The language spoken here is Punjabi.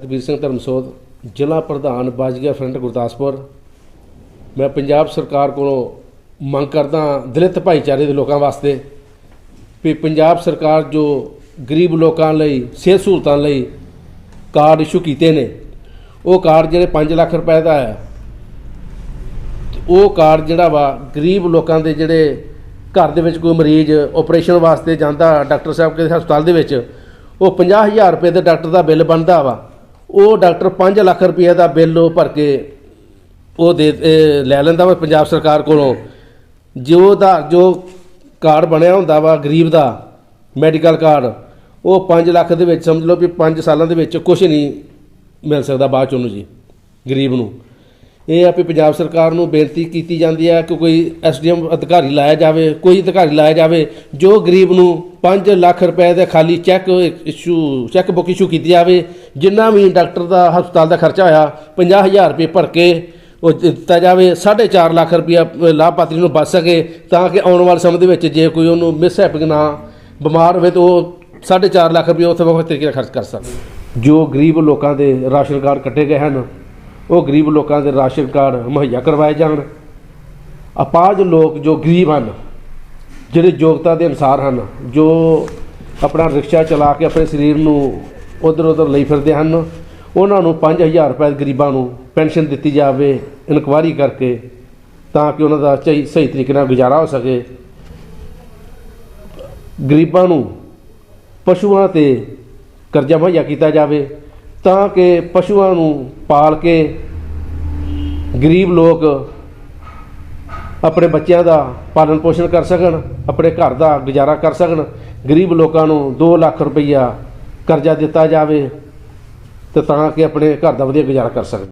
ਵੀਰ ਸਿੰਘ ਧਰਮਸੋਤ, ਜ਼ਿਲ੍ਹਾ ਪ੍ਰਧਾਨ ਬਾਜ਼ੀਆ ਫਰੰਟ ਗੁਰਦਾਸਪੁਰ। ਮੈਂ ਪੰਜਾਬ ਸਰਕਾਰ ਕੋਲੋਂ ਮੰਗ ਕਰਦਾ ਦਲਿਤ ਭਾਈਚਾਰੇ ਦੇ ਲੋਕਾਂ ਵਾਸਤੇ ਵੀ ਪੰਜਾਬ ਸਰਕਾਰ ਜੋ ਗਰੀਬ ਲੋਕਾਂ ਲਈ, ਸਿਹਤ ਸਹੂਲਤਾਂ ਲਈ ਕਾਰਡ ਇਸ਼ੂ ਕੀਤੇ ਨੇ, ਉਹ ਕਾਰਡ ਜਿਹੜੇ 5 ਲੱਖ ਰੁਪਏ ਦਾ ਹੈ, ਉਹ ਕਾਰਡ ਜਿਹੜਾ ਵਾ ਗਰੀਬ ਲੋਕਾਂ ਦੇ ਜਿਹੜੇ ਘਰ ਦੇ ਵਿੱਚ ਕੋਈ ਮਰੀਜ਼ ਆਪਰੇਸ਼ਨ ਵਾਸਤੇ ਜਾਂਦਾ ਡਾਕਟਰ ਸਾਹਿਬ ਕਿਸੇ ਹਸਪਤਾਲ ਦੇ ਵਿੱਚ, ਉਹ 50000 ਰੁਪਏ ਦੇ ਡਾਕਟਰ ਦਾ ਬਿੱਲ ਬਣਦਾ ਵਾ। ਉਹ ਡਾਕਟਰ 5 ਲੱਖ ਰੁਪਏ ਦਾ ਬਿੱਲ ਉਹ ਭਰ ਕੇ ਉਹ ਦੇ ਲੈ ਲੈਂਦਾ ਵਾ ਪੰਜਾਬ ਸਰਕਾਰ ਕੋਲੋਂ। ਜੋ ਦਾ ਜੋ ਕਾਰਡ ਬਣਿਆ ਹੁੰਦਾ ਵਾ ਗਰੀਬ ਦਾ, ਮੈਡੀਕਲ ਕਾਰਡ, ਉਹ 5 ਲੱਖ ਦੇ ਵਿੱਚ ਸਮਝ ਲਓ ਵੀ 5 ਸਾਲਾਂ ਦੇ ਵਿੱਚ ਕੁਝ ਨਹੀਂ ਮਿਲ ਸਕਦਾ ਬਾਅਦ ਚ ਉਹਨੂੰ ਜੀ, ਗਰੀਬ ਨੂੰ। ਇਹ ਆ ਵੀ ਪੰਜਾਬ ਸਰਕਾਰ ਨੂੰ ਬੇਨਤੀ ਕੀਤੀ ਜਾਂਦੀ ਹੈ ਕਿ ਕੋਈ ਐਸਡੀਐਮ ਅਧਿਕਾਰੀ ਲਾਇਆ ਜਾਵੇ, ਕੋਈ ਅਧਿਕਾਰੀ ਲਾਇਆ ਜਾਵੇ, ਜੋ ਗਰੀਬ ਨੂੰ 5 ਲੱਖ ਰੁਪਏ ਦੇ ਖਾਲੀ cheque issue, cheque book issue ਕੀਤੀ ਜਾਵੇ, ਜਿੰਨਾ ਵੀ ਡਾਕਟਰ ਦਾ ਹਸਪਤਾਲ ਦਾ ਖਰਚਾ ਹੋਇਆ 50000 ਰੁਪਏ ਭਰ ਕੇ ਉਹ ਦਿੱਤਾ ਜਾਵੇ 4.5 ਲੱਖ ਰੁਪਇਆ ਲਾਭਪਾਤਰੀ ਨੂੰ ਬਚ ਸਕੇ, ਤਾਂ ਕਿ ਆਉਣ ਵਾਲੇ ਸਮੇਂ ਦੇ ਵਿੱਚ ਜੇ ਕੋਈ ਉਹਨੂੰ ਮਿਸਹੈਪਿੰਗ ਨਾ, ਬਿਮਾਰ ਹੋਵੇ ਤਾਂ ਉਹ 4.5 ਲੱਖ ਰੁਪਏ ਉੱਥੇ ਬਹੁਤ ਤਰੀਕੇ ਨਾਲ ਖਰਚ ਕਰ ਸਕੇ। ਜੋ ਗਰੀਬ ਲੋਕਾਂ ਦੇ ਰਾਸ਼ਨ ਕਾਰਡ ਕੱਟੇ ਗਏ ਹਨ ਉਹ ਗਰੀਬ ਲੋਕਾਂ ਦੇ ਰਾਸ਼ਨ ਕਾਰਡ ਮੁਹੱਈਆ ਕਰਵਾਏ ਜਾਣ। ਅਪਾਜ ਲੋਕ ਜੋ ਗਰੀਬ ਹਨ, ਜਿਹੜੇ ਯੋਗਤਾ ਦੇ ਅਨਸਾਰ ਹਨ, ਜੋ ਆਪਣਾ ਰਿਕਸ਼ਾ ਚਲਾ ਕੇ ਆਪਣੇ ਸਰੀਰ ਨੂੰ ਉਧਰ ਉਧਰ ਲਈ ਫਿਰਦੇ ਹਨ, ਉਹਨਾਂ ਨੂੰ 5000 ਰੁਪਏ ਗਰੀਬਾਂ ਨੂੰ ਪੈਨਸ਼ਨ ਦਿੱਤੀ ਜਾਵੇ, ਇਨਕੁਆਰੀ ਕਰਕੇ, ਤਾਂ ਕਿ ਉਹਨਾਂ ਦਾ ਸਹੀ ਸਹੀ ਤਰੀਕੇ ਨਾਲ ਗੁਜ਼ਾਰਾ ਹੋ ਸਕੇ। ਗਰੀਬਾਂ ਨੂੰ ਪਸ਼ੂਆਂ ਤੇ ਕਰਜ਼ਾ ਮੁਹੱਈਆ ਕੀਤਾ ਜਾਵੇ ਤਾਂ ਕਿ ਪਸ਼ੂਆਂ ਨੂੰ ਪਾਲ ਕੇ ਗਰੀਬ ਲੋਕ ਆਪਣੇ ਬੱਚਿਆਂ ਦਾ ਪਾਲਣ ਪੋਸ਼ਣ ਕਰ ਸਕਣ, ਆਪਣੇ ਘਰ ਦਾ ਗੁਜ਼ਾਰਾ ਕਰ ਸਕਣ, ਗਰੀਬ ਲੋਕਾਂ ਨੂੰ 2 ਲੱਖ ਰੁਪਈਆ ਕਰਜ਼ਾ ਦਿੱਤਾ ਜਾਵੇ ਤੇ ਤਾਂ ਕਿ ਆਪਣੇ ਘਰ ਦਾ ਵਧੀਆ ਗੁਜ਼ਾਰਾ ਕਰ ਸਕਣ।